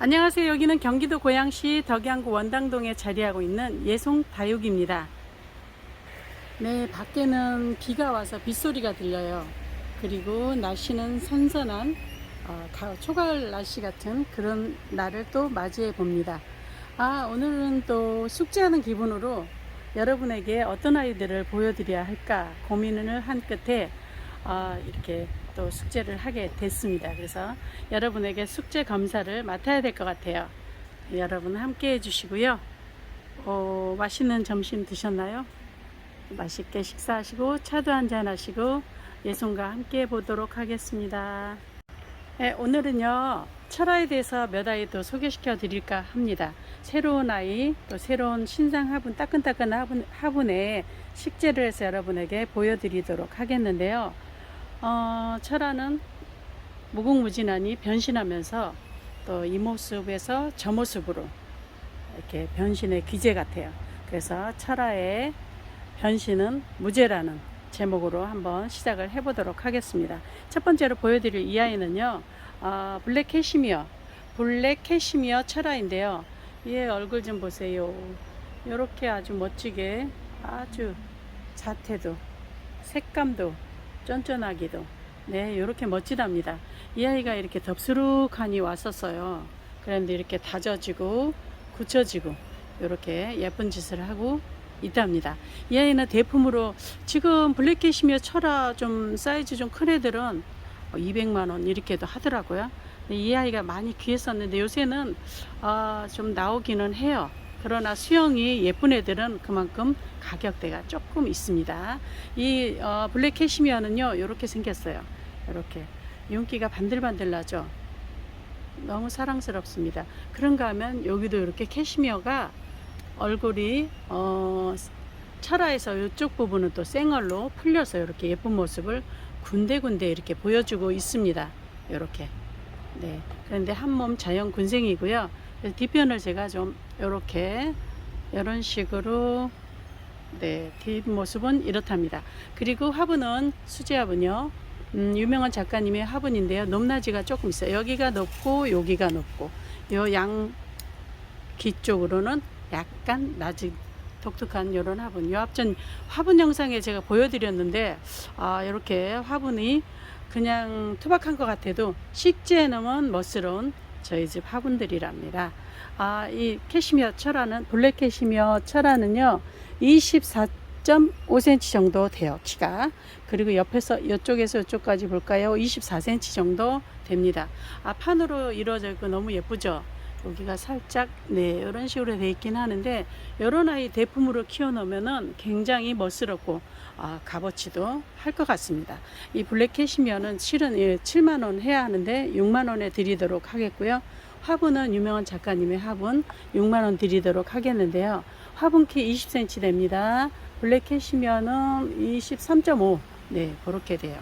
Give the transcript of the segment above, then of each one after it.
안녕하세요. 여기는 경기도 고양시 덕양구 원당동에 자리하고 있는 예송 다육입니다. 네, 밖에는 비가 와서 빗소리가 들려요. 그리고 날씨는 선선한 어, 가- 초가을 날씨 같은 그런 날을 또 맞이해 봅니다. 아, 오늘은 또 숙제하는 기분으로 여러분에게 어떤 아이들을 보여드려야 할까 고민을 한 끝에 아, 이렇게 또 숙제를 하게 됐습니다. 그래서 여러분에게 숙제 검사를 맡아야 될 것 같아요. 여러분 함께 해주시고요. 어, 맛있는 점심 드셨나요? 맛있게 식사하시고 차도 한잔 하시고 예송과 함께 보도록 하겠습니다. 네, 오늘은요 철화에 대해서 몇 아이 또 소개시켜 드릴까 합니다. 새로운 아이 또 새로운 신상 화분 따끈따끈 화분, 화분에 식재를 해서 여러분에게 보여드리도록 하겠는데요. 어, 철화는 무궁무진하니 변신하면서 또 이 모습에서 저 모습으로 이렇게 변신의 기재 같아요. 그래서 철화의 변신은 무죄라는 제목으로 한번 시작을 해보도록 하겠습니다. 첫 번째로 보여드릴 이 아이는요, 아, 블랙 캐시미어, 블랙 캐시미어 철화인데요. 얘 얼굴 좀 보세요. 이렇게 아주 멋지게 아주 자태도 색감도 쫀쫀하기도 네 이렇게 멋지답니다. 이 아이가 이렇게 덥수룩하니 왔었어요. 그런데 이렇게 다져지고 굳혀지고 이렇게 예쁜 짓을 하고 있답니다. 이 아이는 대품으로 지금 블랙캐시미어 철화 좀 사이즈 좀 큰 애들은 200만 원 이렇게도 하더라고요. 이 아이가 많이 귀했었는데 요새는 아, 좀 나오기는 해요. 그러나 수영이 예쁜 애들은 그만큼 가격대가 조금 있습니다. 이 어, 블랙 캐시미어는요, 이렇게 생겼어요. 이렇게 윤기가 반들반들 나죠. 너무 사랑스럽습니다. 그런가 하면 여기도 이렇게 캐시미어가 얼굴이 어, 철화에서 이쪽 부분은 또 생얼로 풀려서 이렇게 예쁜 모습을 군데군데 이렇게 보여주고 있습니다. 이렇게. 네. 그런데 한 몸 자연 군생이고요. 뒤편을 제가 좀 이렇게 이런 식으로 네 뒷모습은 이렇답니다. 그리고 화분은 수제 화분요. 음, 유명한 작가님의 화분인데요. 높낮이가 조금 있어요. 여기가 높고 여기가 높고 요양 뒤쪽으로는 약간 낮은 독특한 이런 화분. 요 앞전 화분 영상에 제가 보여드렸는데 아 이렇게 화분이 그냥 투박한 것 같아도 식재해 놓으면 멋스러운 저희 집 화분들이랍니다. 아, 이 캐시미어 철화는 블랙 캐시미어 철화는요. 24.5cm 정도 돼요. 키가. 그리고 옆에서 이쪽에서 이쪽까지 볼까요? 24cm 정도 됩니다. 아, 판으로 이루어져 있고 너무 예쁘죠? 여기가 살짝 네 이런 식으로 돼 있긴 하는데 이런 아이 대품으로 키워 놓으면은 굉장히 멋스럽고 아, 값어치도 할 것 같습니다. 이 블랙 캐시미어는 실은 예, 7만 원 해야 하는데 6만 원에 드리도록 하겠고요. 화분은 유명한 작가님의 화분 6만 원 드리도록 하겠는데요. 화분 키 20cm 됩니다. 블랙 캐시미어는 23.5 네 그렇게 돼요.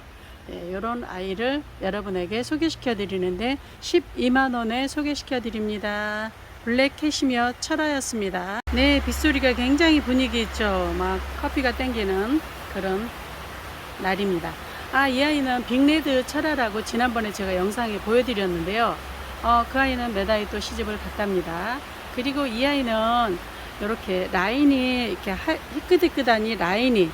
네, 이런 아이를 여러분에게 소개시켜 드리는데 12만 원에 소개시켜 드립니다. 블랙 캐시미어 철화였습니다. 네, 빗소리가 굉장히 분위기 있죠. 막 커피가 땡기는 그런 날입니다. 아, 이 아이는 빅레드 철화라고 지난번에 제가 영상에 보여드렸는데요. 어, 그 아이는 몇 아이 또 시집을 갔답니다. 그리고 이 아이는 이렇게 라인이 이렇게 하- 희끗희끗하니 라인이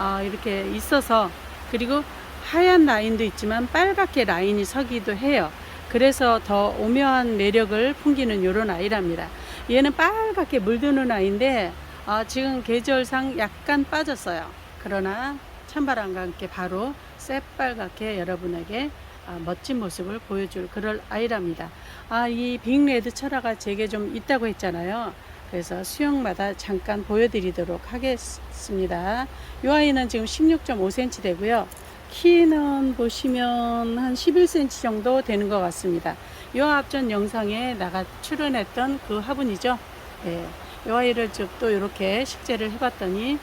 어, 이렇게 있어서 그리고 하얀 라인도 있지만 빨갛게 라인이 서기도 해요. 그래서 더 오묘한 매력을 풍기는 이런 아이랍니다. 얘는 빨갛게 물드는 아이인데 아, 지금 계절상 약간 빠졌어요. 그러나 찬바람과 함께 바로 새빨갛게 여러분에게 아, 멋진 모습을 보여줄 그럴 아이랍니다. 아, 이 빅레드 철화가 제게 좀 있다고 했잖아요. 그래서 수영마다 잠깐 보여드리도록 하겠습니다. 이 아이는 지금 16.5cm 되고요. 키는 보시면 한 11cm 정도 되는 것 같습니다. 이 앞전 영상에 나가 출연했던 그 화분이죠. 네, 이 아이를 좀또 이렇게 식재를 해봤더니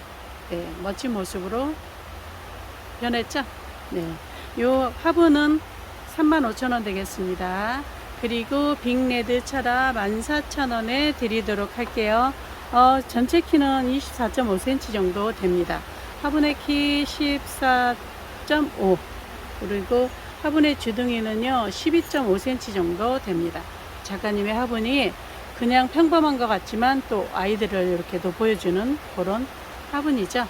네, 멋진 모습으로 변했죠. 네, 이 화분은 35,000원 되겠습니다. 그리고 빅레드 차라 14,000원에 드리도록 할게요. 어, 전체 키는 24.5cm 정도 됩니다. 화분의 키 14.5 그리고 화분의 주둥이는요 12.5cm 정도 됩니다. 작가님의 화분이 그냥 평범한 것 같지만 또 아이들을 이렇게 돋보여주는 그런 화분이죠.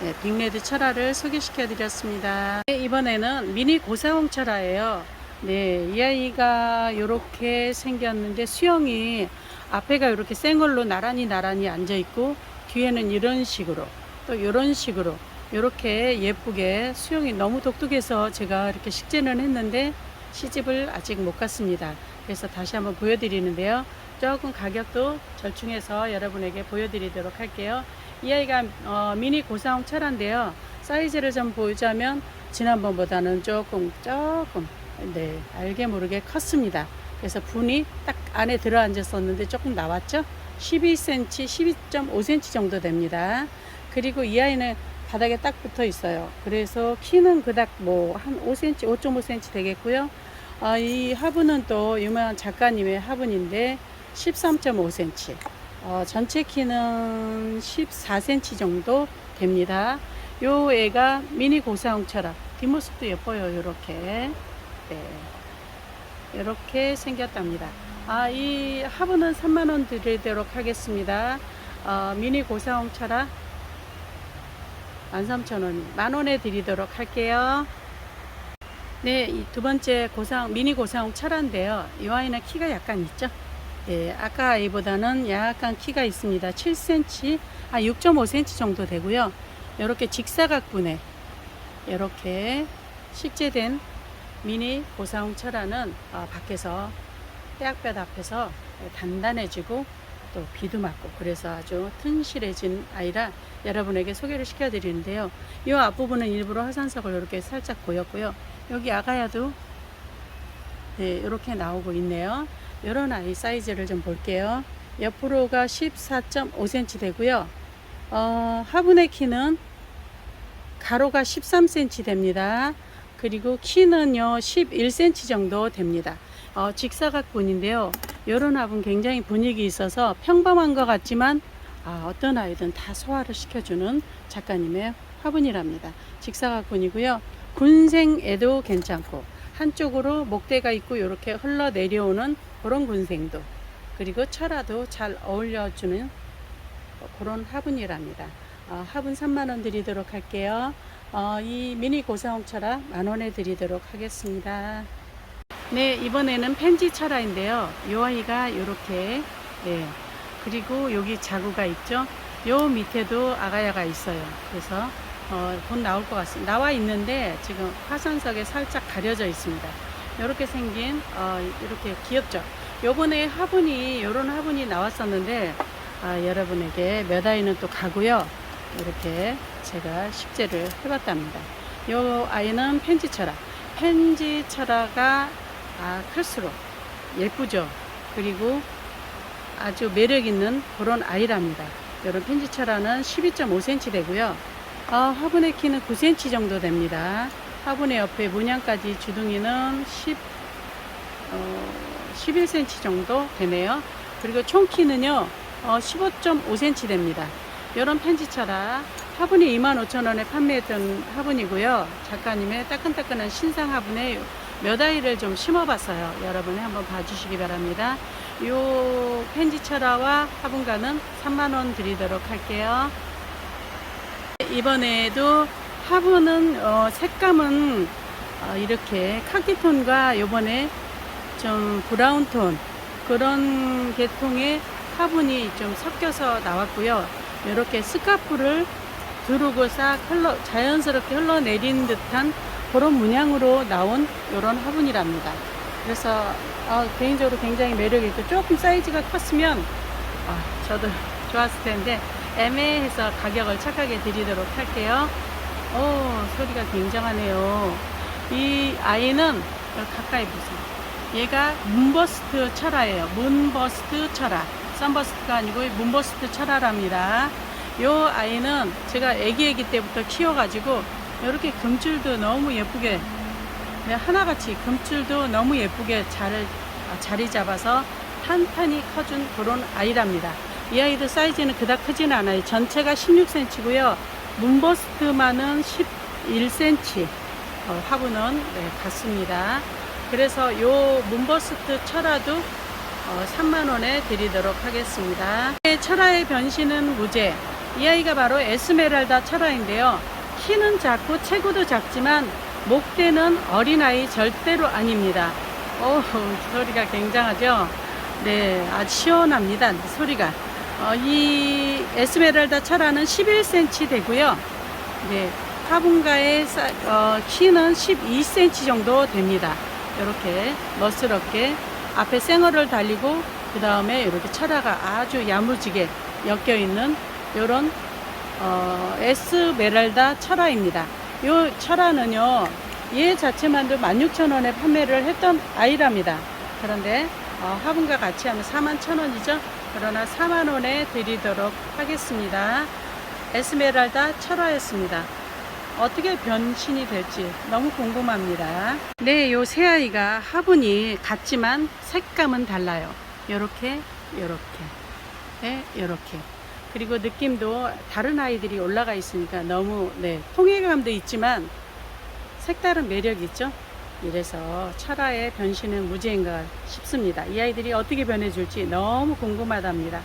네, 빅레드 철화를 소개시켜 드렸습니다. 네, 이번에는 미니 고사홍 철화예요. 네, 이 아이가 이렇게 생겼는데 수영이 앞에가 이렇게 생얼로 나란히 나란히 앉아 있고 뒤에는 이런 식으로 또 이런 식으로 이렇게 예쁘게 수영이 너무 독특해서 제가 이렇게 식재는 했는데 시집을 아직 못 갔습니다. 그래서 다시 한번 보여드리는데요. 조금 가격도 절충해서 여러분에게 보여드리도록 할게요. 이 아이가 어, 미니 고사홍 철화인데요. 사이즈를 좀 보자면 지난번보다는 조금 조금 네 알게 모르게 컸습니다. 그래서 분이 딱 안에 들어 앉았었는데 조금 나왔죠. 12cm, 12.5cm 정도 됩니다. 그리고 이 아이는 바닥에 딱 붙어 있어요. 그래서 키는 그닥 뭐 한 5cm, 5.5cm 되겠고요. 아, 이 화분은 또 유명한 작가님의 화분인데 13.5cm. 어, 전체 키는 14cm 정도 됩니다. 요 애가 미니 고사홍 철학. 뒷모습도 예뻐요. 요렇게. 네. 이렇게 생겼답니다. 아, 이 화분은 3만원 드리도록 하겠습니다. 어, 미니 고사홍 철학 13,000원, 만원에 드리도록 할게요. 네, 이두 번째 고상, 미니 고사홍 철화인데요. 이 아이는 키가 약간 있죠? 예, 아까 아이보다는 약간 키가 있습니다. 7cm, 아, 6.5cm 정도 되고요. 이렇게 직사각분에 이렇게 식재된 미니 고사홍 철화는 어, 밖에서 떼약볕 앞에서 단단해지고 또 비도 맞고 그래서 아주 튼실해진 아이라 여러분에게 소개를 시켜 드리는데요. 이 앞부분은 일부러 화산석을 이렇게 살짝 보였고요. 여기 아가야도 네, 이렇게 나오고 있네요. 이런 아이 사이즈를 좀 볼게요. 옆으로가 14.5cm 되고요. 어, 화분의 키는 가로가 13cm 됩니다. 그리고 키는요 11cm 정도 됩니다. 어, 직사각분인데요. 이런 화분 굉장히 분위기 있어서 평범한 것 같지만 아, 어떤 아이든 다 소화를 시켜주는 작가님의 화분이랍니다. 직사각분이고요. 군생에도 괜찮고 한쪽으로 목대가 있고 이렇게 흘러 내려오는 그런 군생도 그리고 철화도 잘 어울려주는 그런 화분이랍니다. 어, 화분 3만원 드리도록 할게요. 어, 이 미니 고사홍 철화 만원에 드리도록 하겠습니다. 네, 이번에는 펜지 철화인데요. 이 아이가 이렇게, 네. 그리고 여기 자구가 있죠. 요 밑에도 아가야가 있어요. 그래서, 어, 곧 나올 것 같습니다. 나와 있는데 지금 화산석에 살짝 가려져 있습니다. 이렇게 생긴, 어, 이렇게 귀엽죠. 요번에 화분이, 요런 화분이 나왔었는데, 아, 여러분에게 몇 아이는 또 가고요. 이렇게 제가 식재를 해봤답니다. 요 아이는 펜지 철화. 펜지 철화가 아, 클수록 예쁘죠. 그리고 아주 매력 있는 그런 아이랍니다. 이런 펜지철화는 12.5cm 되고요. 아, 화분의 키는 9cm 정도 됩니다. 화분의 옆에 문양까지 주둥이는 10, 어, 11cm 정도 되네요. 그리고 총 키는요, 어, 15.5cm 됩니다. 이런 펜지철화 화분이 25,000원에 판매했던 화분이고요. 작가님의 따끈따끈한 신상 화분에 몇 아이를 좀 심어봤어요. 여러분이 한번 봐주시기 바랍니다. 요 펜지철화와 화분가는 3만원 드리도록 할게요. 이번에도 화분은 어, 색감은 어, 이렇게 카키톤과 요번에 좀 브라운톤 그런 계통의 화분이 좀 섞여서 나왔고요. 이렇게 스카프를 두르고 싹 흘러 자연스럽게 흘러내린 듯한 그런 문양으로 나온 이런 화분이랍니다. 그래서 어, 개인적으로 굉장히 매력있고 조금 사이즈가 컸으면 아, 저도 좋았을 텐데 애매해서 가격을 착하게 드리도록 할게요. 오 소리가 굉장하네요. 이 아이는 가까이 보세요. 얘가 문버스트 철화예요. 문버스트 철화. 썬버스트가 아니고 문버스트 철화랍니다. 요 아이는 제가 애기 애기 때부터 키워가지고 이렇게 금줄도 너무 예쁘게 네, 하나같이 금줄도 너무 예쁘게 잘, 아, 자리 잡아서 탄탄히 커준 그런 아이랍니다. 이 아이도 사이즈는 그닥 크지는 않아요. 전체가 16cm고요. 문버스트만은 11cm 어, 화분은 네, 같습니다. 그래서 요 문버스트 철화도 어, 3만 원에 드리도록 하겠습니다. 네, 철화의 변신은 무죄. 이 아이가 바로 에스메랄다 철화인데요. 키는 작고 체구도 작지만 목대는 어린아이 절대로 아닙니다. 오, 소리가 굉장하죠? 네, 아주 시원합니다. 소리가. 어, 이 에스메랄다 철화는 11cm 되고요. 네, 화분가의 사- 어, 키는 12cm 정도 됩니다. 이렇게 멋스럽게 앞에 생얼을 달리고 그 다음에 이렇게 철화가 아주 야무지게 엮여 있는 이런 어, 에스메랄다 철화입니다. 이 철화는요, 얘 자체만도 16,000원에 판매를 했던 아이랍니다. 그런데 어, 화분과 같이 하면 41,000원이죠. 그러나 4만원에 드리도록 하겠습니다. 에스메랄다 철화였습니다. 어떻게 변신이 될지 너무 궁금합니다. 네, 요 새 아이가 화분이 같지만 색감은 달라요. 요렇게, 요렇게, 네, 요렇게. 그리고 느낌도 다른 아이들이 올라가 있으니까 너무 네, 통일감도 있지만 색다른 매력이 있죠. 이래서 철화의 변신은 무죄인가 싶습니다. 이 아이들이 어떻게 변해줄지 너무 궁금하답니다.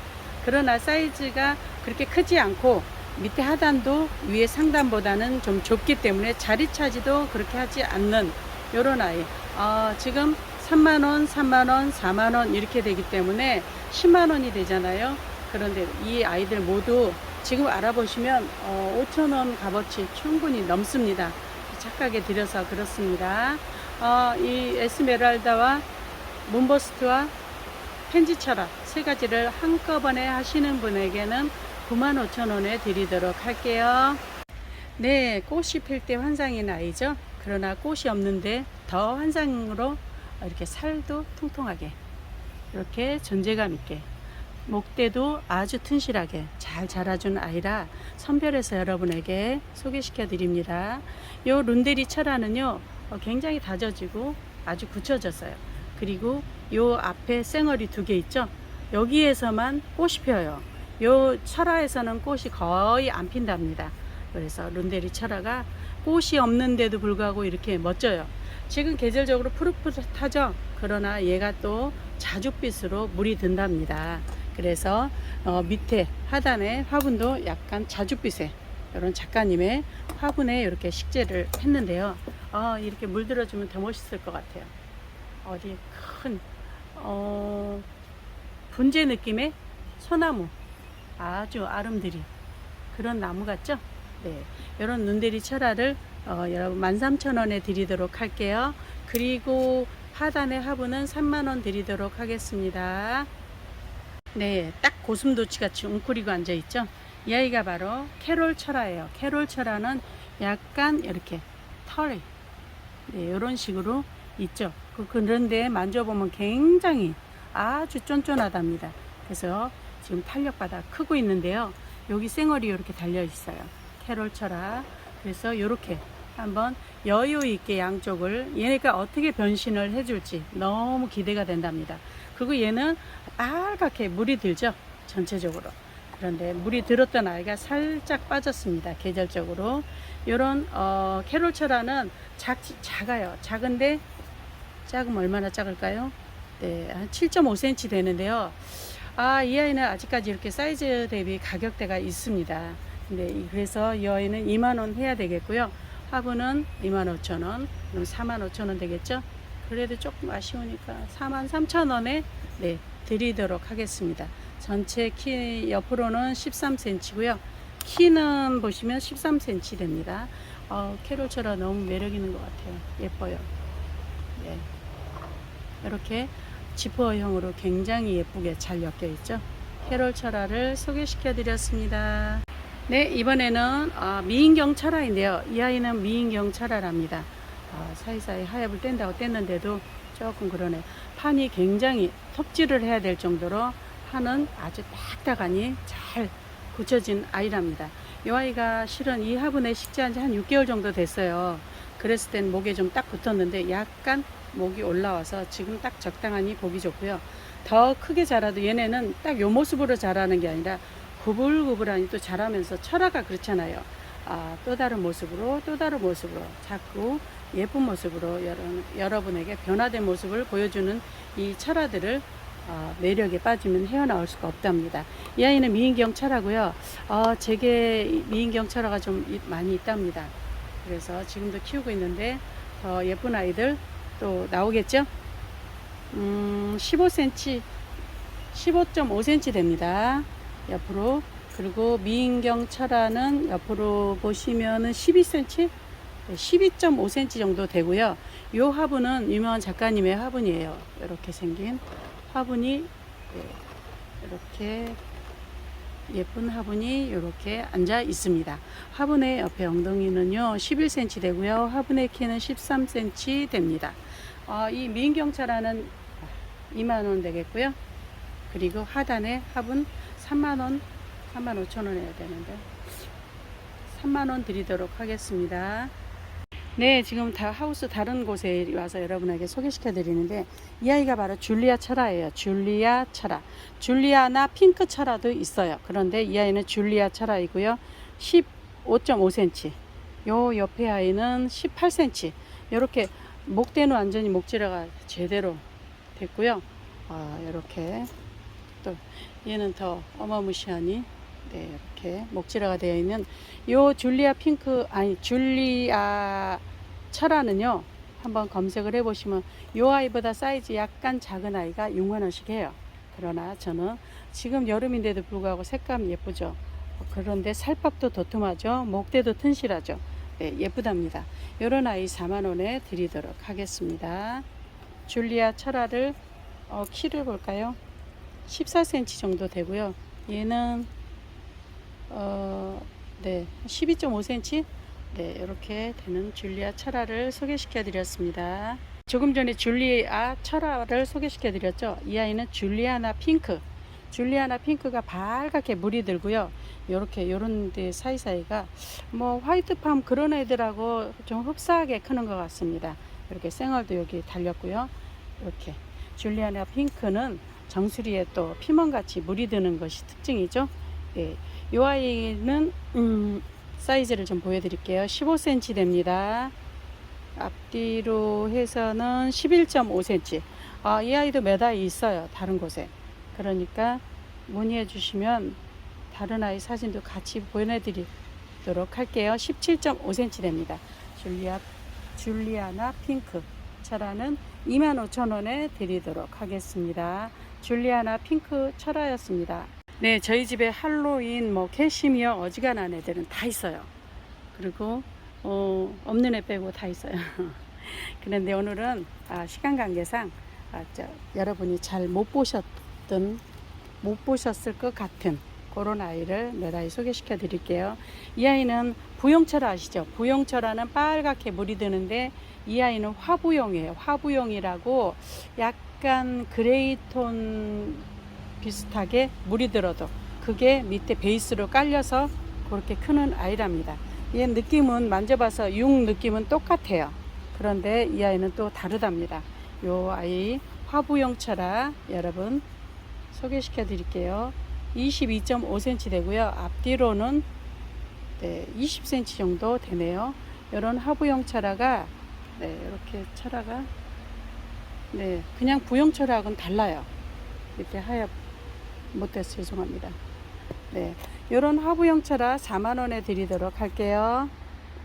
그러나 사이즈가 그렇게 크지 않고 밑에 하단도 위에 상단보다는 좀 좁기 때문에 자리 차지도 그렇게 하지 않는 요런 아이. 아, 지금 3만원, 3만원, 4만원 이렇게 되기 때문에 10만원이 되잖아요. 그런데 이 아이들 모두 지금 알아보시면 어, 5천원 값어치 충분히 넘습니다. 착하게 드려서 그렇습니다. 어, 이 에스메랄다와 문버스트와 펜지철화 세 가지를 한꺼번에 하시는 분에게는 95,000원에 드리도록 할게요. 네, 꽃이 필 때 환상인 아이죠. 그러나 꽃이 없는데 더 환상으로 이렇게 살도 통통하게 이렇게 존재감 있게 목대도 아주 튼실하게 잘 자라준 아이라 선별해서 여러분에게 소개시켜 드립니다. 요 룬데리 철화는요 어, 굉장히 다져지고 아주 굳혀졌어요. 그리고 요 앞에 쌩얼이 두 개 있죠. 여기에서만 꽃이 펴요. 요 철화에서는 꽃이 거의 안 핀답니다. 그래서 룬데리 철화가 꽃이 없는데도 불구하고 이렇게 멋져요. 지금 계절적으로 푸릇푸릇하죠. 그러나 얘가 또 자줏빛으로 물이 든답니다. 그래서 어, 밑에 하단에 화분도 약간 자줏빛에 이런 작가님의 화분에 이렇게 식재를 했는데요. 어, 이렇게 물들어주면 더 멋있을 것 같아요. 어디 큰 어, 분재 느낌의 소나무 아주 아름드리 그런 나무 같죠? 네, 이런 눈대리 철화를 어, 여러분 13,000원에 드리도록 할게요. 그리고 하단의 화분은 3만원 드리도록 하겠습니다. 네, 딱 고슴도치 같이 웅크리고 앉아 있죠. 이 아이가 바로 캐롤 철화예요. 캐롤 철화는 약간 이렇게 털이 네, 이런 식으로 있죠. 그- 그런데 만져보면 굉장히 아주 쫀쫀하답니다. 그래서 지금 탄력바다 크고 있는데요. 여기 쌩얼이 이렇게 달려 있어요. 캐롤 철화. 그래서 이렇게 한번 여유 있게 양쪽을 얘네가 어떻게 변신을 해줄지 너무 기대가 된답니다. 그리고 얘는 빨갛게 물이 들죠. 전체적으로. 그런데 물이 들었던 아이가 살짝 빠졌습니다. 계절적으로. 이런 어, 캐롤 철화는 작, 작아요. 작은데 작으면 얼마나 작을까요? 네, 한 7.5cm 되는데요. 아, 이 아이는 아직까지 이렇게 사이즈 대비 가격대가 있습니다. 이- 그래서 이 아이는 2만원 해야 되겠고요. 화분은 25,000원, 그럼 45,000원 되겠죠? 그래도 조금 아쉬우니까 43,000원에 네, 드리도록 하겠습니다. 전체 키 옆으로는 13cm고요. 키는 보시면 13cm 됩니다. 어, 캐롤처럼 너무 매력 있는 것 같아요. 예뻐요. 네. 이렇게 지퍼형으로 굉장히 예쁘게 잘 엮여 있죠. 캐롤 철화를 소개시켜 드렸습니다. 네, 이번에는 아, 미인경 철화인데요. 이 아이는 미인경 철화랍니다. 아, 사이사이 하엽을 뗀다고 뗐는데도 조금 그러네. 판이 굉장히 톱질을 해야 될 정도로 판은 아주 딱딱하니 잘 굳혀진 아이랍니다. 이 아이가 실은 이 화분에 식재한 지 한 6개월 정도 됐어요. 그랬을 땐 목에 좀 딱 붙었는데 약간 목이 올라와서 지금 딱 적당하니 보기 좋고요. 더 크게 자라도 얘네는 딱 요 모습으로 자라는 게 아니라 구불구불하니 또 자라면서 철화가 그렇잖아요. 아, 또 다른 모습으로 또 다른 모습으로 자꾸 예쁜 모습으로 여러, 여러분에게 변화된 모습을 보여주는 이 철화들을 어, 매력에 빠지면 헤어나올 수가 없답니다. 이 아이는 미인경 철하고요. 어, 제게 미인경 철화가 좀 이- 많이 있답니다. 그래서 지금도 키우고 있는데 더 예쁜 아이들 또 나오겠죠? 음, 15cm, 15.5cm 됩니다. 옆으로. 그리고 미인경 철화는 옆으로 보시면은 12cm, 12.5cm 정도 되고요. 요 화분은 유명한 작가님의 화분이에요. 이렇게 생긴 화분이 네, 이렇게 예쁜 화분이 이렇게 앉아 있습니다. 화분의 옆에 엉덩이는요 11cm 되고요. 화분의 키는 13cm 됩니다. 어, 이 미인경차라는 2만 원 되겠고요. 그리고 하단에 화분 3만 원, 3만 5천 원 해야 되는데 3만 원 드리도록 하겠습니다. 네, 지금 다 하우스 다른 곳에 와서 여러분에게 소개시켜 드리는데 이 아이가 바로 줄리아 철화예요. 줄리아 철화. 줄리아나 핑크 철화도 있어요. 그런데 이 아이는 줄리아 철화이고요. 15.5cm. 요 옆에 아이는 18cm. 이렇게 목대는 완전히 목질화가 제대로 됐고요. 아, 이렇게 또 얘는 더 어마무시하니 네, 이렇게 목질화가 되어 있는 요 줄리아 핑크 아니 줄리아 철화는요. 한번 검색을 해 보시면 요 아이보다 사이즈 약간 작은 아이가 6만 원씩 해요. 그러나 저는 지금 여름인데도 불구하고 색감 예쁘죠. 그런데 살밥도 도톰하죠. 목대도 튼실하죠. 네, 예쁘답니다. 요런 아이 4만 원에 드리도록 하겠습니다. 줄리아 철화를 어, 키를 볼까요? 14cm 정도 되고요. 얘는 어, 네, 12.5cm 네, 이렇게 되는 줄리아 철화를 소개시켜 드렸습니다. 조금 전에 줄리아 철화를 소개시켜 드렸죠. 이 아이는 줄리아나 핑크. 줄리아나 핑크가 밝게 물이 들고요. 요렇게 요런 데 사이사이가 뭐 화이트팜 그런 애들하고 좀 흡사하게 크는 것 같습니다. 이렇게 생얼도 여기 달렸고요. 이렇게 줄리아나 핑크는 정수리에 또 피멍같이 물이 드는 것이 특징이죠. 네. 이 아이는 음, 사이즈를 좀 보여드릴게요. 15cm 됩니다. 앞뒤로 해서는 11.5cm. 아, 이 아이도 몇 아이 있어요. 다른 곳에. 그러니까 문의해 주시면 다른 아이 사진도 같이 보내드리도록 할게요. 17.5cm 됩니다. 줄리아, 줄리아나 핑크 철화는 25,000원에 드리도록 하겠습니다. 줄리아나 핑크 철화였습니다. 네, 저희 집에 할로윈, 뭐 캐시미어, 어지간한 애들은 다 있어요. 그리고 어, 없는 애 빼고 다 있어요. 그런데 오늘은 아, 시간 관계상 아, 저, 여러분이 잘 못 보셨던 못 보셨을 것 같은 그런 아이를 몇 아이 소개시켜 드릴게요. 이 아이는 부용철 아시죠? 부용철화는 빨갛게 물이 드는데 이 아이는 화부용이에요. 화부용이라고 약간 그레이 톤 비슷하게 물이 들어도 그게 밑에 베이스로 깔려서 그렇게 크는 아이랍니다. 얘 느낌은 만져봐서 육 느낌은 똑같아요. 그런데 이 아이는 또 다르답니다. 요 아이 화부용철화 여러분 소개시켜 드릴게요. 22.5cm 되고요. 앞뒤로는 네, 20cm 정도 되네요. 이런 화부용 철화가 네, 이렇게 철화가 네, 그냥 부용 철화하고는 달라요. 이렇게 하얗 못해서 죄송합니다. 네, 이런 화부용 철화 4만 원에 드리도록 할게요.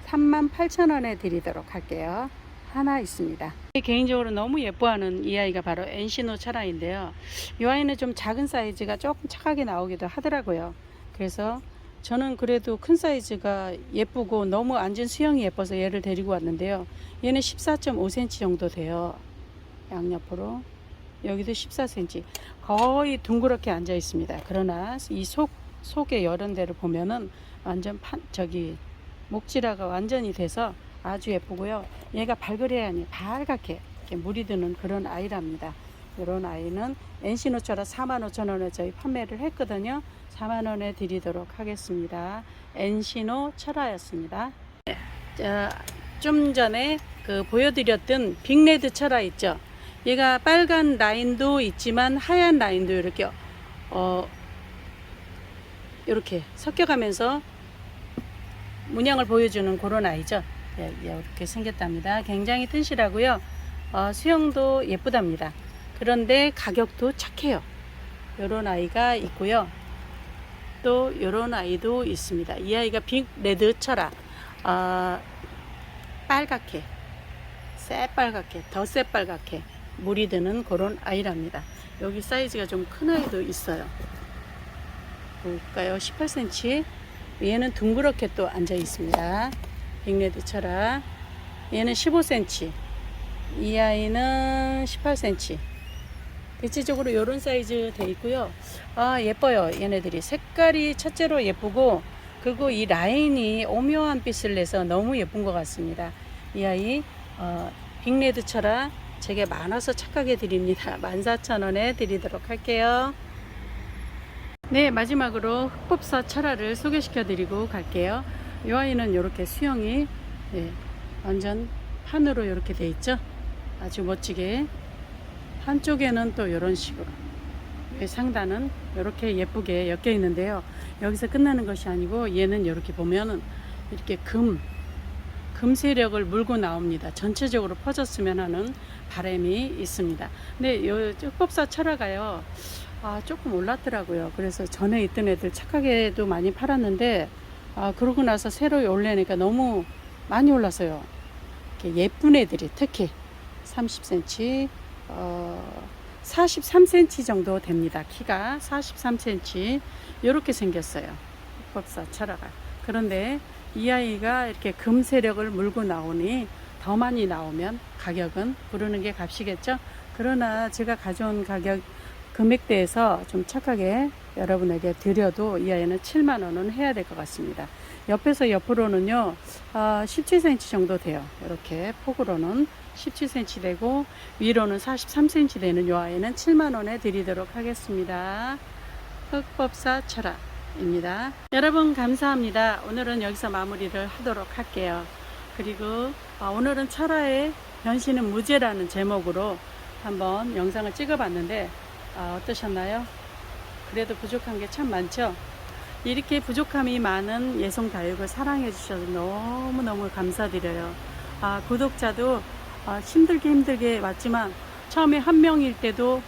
3만 8천 원에 드리도록 할게요. 하나 있습니다. 개인적으로 너무 예뻐하는 이 아이가 바로 엔시노 철화인데요. 이 아이는 좀 작은 사이즈가 조금 착하게 나오기도 하더라고요. 그래서 저는 그래도 큰 사이즈가 예쁘고 너무 앉은 수영이 예뻐서 얘를 데리고 왔는데요. 얘는 14.5cm 정도 돼요. 양옆으로. 여기도 14cm. 거의 둥그렇게 앉아 있습니다. 그러나 이 속, 속에 여런 데를 보면은 완전 판, 저기 목질화가 완전히 돼서 아주 예쁘고요. 얘가 발그레하니 밝게 이렇게 물이 드는 그런 아이랍니다. 이런 아이는 엔시노처라 45,000원에 저희 판매를 했거든요. 4만원에 드리도록 하겠습니다. 엔시노 철화였습니다. 자, 좀 전에 그 보여드렸던 빅레드 철화 있죠. 얘가 빨간 라인도 있지만 하얀 라인도 이렇게 어 이렇게 섞여가면서 문양을 보여주는 그런 아이죠. 예, 이렇게 생겼답니다. 굉장히 튼실하고요. 어, 수영도 예쁘답니다. 그런데 가격도 착해요. 요런 아이가 있고요. 또 요런 아이도 있습니다. 이 아이가 빅 레드 철아 아, 빨갛게 새빨갛게 더 새빨갛게 물이 드는 그런 아이랍니다. 여기 사이즈가 좀 큰 아이도 있어요. 볼까요? 18cm. 얘는 둥그렇게 또 앉아 있습니다. 빅레드 철아. 얘는 15cm. 이 아이는 18cm. 대체적으로 이런 사이즈 돼 있고요. 아 예뻐요. 얘네들이 색깔이 첫째로 예쁘고 그리고 이 라인이 오묘한 빛을 내서 너무 예쁜 것 같습니다. 이 아이 어, 빅레드 철아 제게 많아서 착하게 드립니다. 14,000원에 드리도록 할게요. 네, 마지막으로 흑법사 철화를 소개시켜 드리고 갈게요. 이 아이는 이렇게 수영이 네, 완전 판으로 이렇게 돼 있죠. 아주 멋지게 한쪽에는 또 이런 식으로 이 상단은 이렇게 예쁘게 엮여 있는데요. 여기서 끝나는 것이 아니고 얘는 이렇게 보면은 이렇게 금, 금 세력을 물고 나옵니다. 전체적으로 퍼졌으면 하는 바람이 있습니다. 근데 요 흑법사 철화가요. 아, 조금 올랐더라고요. 그래서 전에 있던 애들 착하게도 많이 팔았는데, 아, 그러고 나서 새로 올래니까 너무 많이 올랐어요. 예쁜 애들이 특히 30cm, 어, 43cm 정도 됩니다. 키가 43cm. 이렇게 생겼어요. 법사 철화가. 그런데 이 아이가 이렇게 금 세력을 물고 나오니 더 많이 나오면 가격은 부르는 게 값이겠죠. 그러나 제가 가져온 가격 금액대에서 좀 착하게 여러분에게 드려도 이 아이는 7만 원은 해야 될 것 같습니다. 옆에서 옆으로는요, 아, 17cm 정도 돼요. 이렇게 폭으로는 17cm 되고 위로는 43cm 되는 이 아이는 7만 원에 드리도록 하겠습니다. 흑법사 철학 입니다. 여러분 감사합니다. 오늘은 여기서 마무리를 하도록 할게요. 그리고 아, 오늘은 철화의 변신은 무죄라는 제목으로 한번 영상을 찍어 봤는데 아, 어떠셨나요? 그래도 부족한 게 참 많죠? 이렇게 부족함이 많은 예송 다육을 사랑해 주셔서 너무너무 감사드려요. 아, 구독자도 아, 힘들게 힘들게 왔지만 처음에 한 명일 때도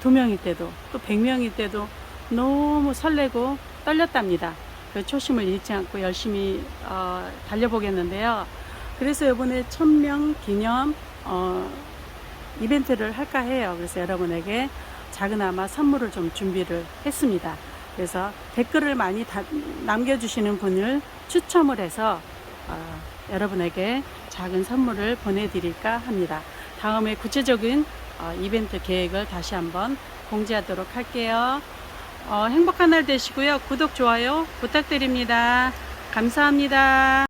두 명일 때도 또 백 명일 때도 너무 설레고 떨렸답니다. 그 초심을 잃지 않고 열심히 어, 달려보겠는데요. 그래서 이번에 천명 기념 어, 이벤트를 할까 해요. 그래서 여러분에게 작은아마 선물을 좀 준비를 했습니다. 그래서 댓글을 많이 다- 남겨주시는 분을 추첨을 해서 어, 여러분에게 작은 선물을 보내드릴까 합니다. 다음에 구체적인 어, 이벤트 계획을 다시 한번 공지하도록 할게요. 어, 행복한 날 되시고요. 구독, 좋아요 부탁드립니다. 감사합니다.